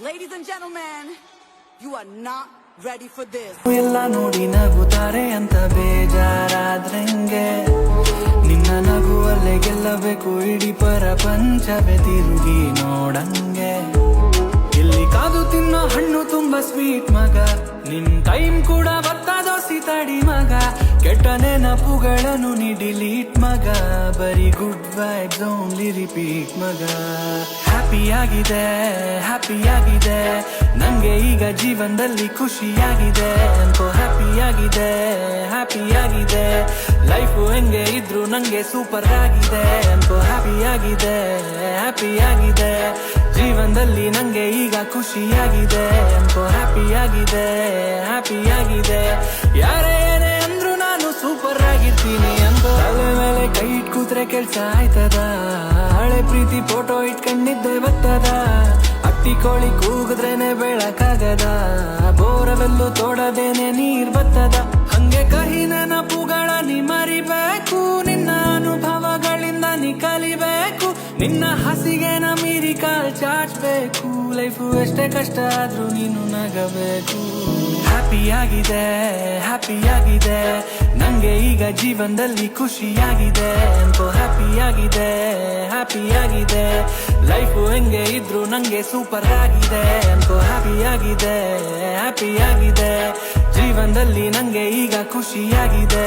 Ladies and gentlemen, you are not ready for this. ಎಲ್ಲ ನೋಡಿ ನಗುತ್ತಾರೆ ಅಂತ ಬೇಜಾರಾದ್ರಂಗೆ? ನಿನ್ನ ನಗುವಲ್ಲೇ ಗೆಲ್ಲಬೇಕು ಇಡೀ ಪ್ರಪಂಚವೇ ತಿರುಗಿ ನೋಡಂಗೆ? ಇಲ್ಲಿ ಕಾದು ತಿನ್ನೋ ಹಣ್ಣು ತುಂಬಾ ಸ್ವೀಟ್ ಮಗ. ನಿನ್ ಟೈಮ್ ಕೂಡ ಬರ್ತದೋಸಿ ತಡಿ ಮಗ. ಕೆಟ್ಟ ನೆನಪುಗಳನ್ನು ನೀ ಡಿಲೀಟ್ ಮಗ. ಬರೀ ಗುಡ್ ವೈಬ್ಸ್ ಓನ್ಲಿ ರಿಪೀಟ್ ಮಗ. ಹ್ಯಾಪಿ ಆಗಿದೆ ಹ್ಯಾಪಿ ಆಗಿದೆ. ನಂಗೆ ಈಗ ಜೀವನದಲ್ಲಿ ಖುಷಿಯಾಗಿದೆ. ಅನ್ಕೋ ಹ್ಯಾಪಿಯಾಗಿದೆ ಹ್ಯಾಪಿಯಾಗಿದೆ. ಲೈಫು ಹೆಂಗೆ ಇದ್ರು ನಂಗೆ ಸೂಪರ್ ಆಗಿದೆ. ಅನ್ಕೋ ಹ್ಯಾಪಿಯಾಗಿದೆ ಆಗಿದೆ ಹ್ಯಾಪಿ ಆಗಿದೆ ಜೀವನದಲ್ಲಿ ನಂಗೆ ಈಗ ಖುಷಿಯಾಗಿದೆ. ಅನ್ಕೋ ಹ್ಯಾಪಿಯಾಗಿದೆ ಆಗಿದೆ ಹ್ಯಾಪಿ ಆಗಿದೆ ಯಾರೇ ಏನೇ ಅಂದ್ರು ನಾನು ಸೂಪರ್ ಆಗಿರ್ತೀನಿ ಅಂತ ತಲೆ ಮೇಲೆ ಕೈ ಇಟ್ಕೂತ್ರೆ ಕೆಲ್ಸ ಆಯ್ತದ? ಹಳೆ ಪ್ರೀತಿ ಫೋಟೋ ಇಟ್ಕೊಂಡಿದ್ದೆ ಬರ್ತದ ಕೋಳಿ ಕೂಗಿದ್ರೇನೆ ಬೆಳಕಾಗದ? ಬೋರವೆಲ್ಲು ತೋಡದೇನೆ ನೀರ್ ಬತ್ತದ? ಹಂಗೆ ಕಹಿ ನೆನಪುಗಳ ನೀ ಮರಿಬೇಕು ನಿನ್ನ ಅನುಭವಗಳಿಂದ ನೀ ಕಲಿಬೇಕು ನಿನ್ನ ಹಸಿಗೆ ನ ಮೀರಿ ಕಾಲ್ ಚಾಚ್ಬೇಕು. ಲೈಫು ಎಷ್ಟೇ ಕಷ್ಟ ಆದ್ರೂ ನೀನು ನಗಬೇಕು. ಹ್ಯಾಪಿ ಆಗಿದೆ ಹ್ಯಾಪಿ ಆಗಿದೆ. ನಂಗೆ ಈಗ ಜೀವನದಲ್ಲಿ ಖುಷಿಯಾಗಿದೆ ಲೈಫು ಹೆಂಗೆ ಇದ್ರು ನಂಗೆ ಸೂಪರ್ ಆಗಿದೆ. ಅನ್ಕೋ ಹ್ಯಾಪಿ ಆಗಿದೆ ಹ್ಯಾಪಿ ಆಗಿದೆ. ಜೀವನದಲ್ಲಿ ನಂಗೆ ಈಗ ಖುಷಿಯಾಗಿದೆ.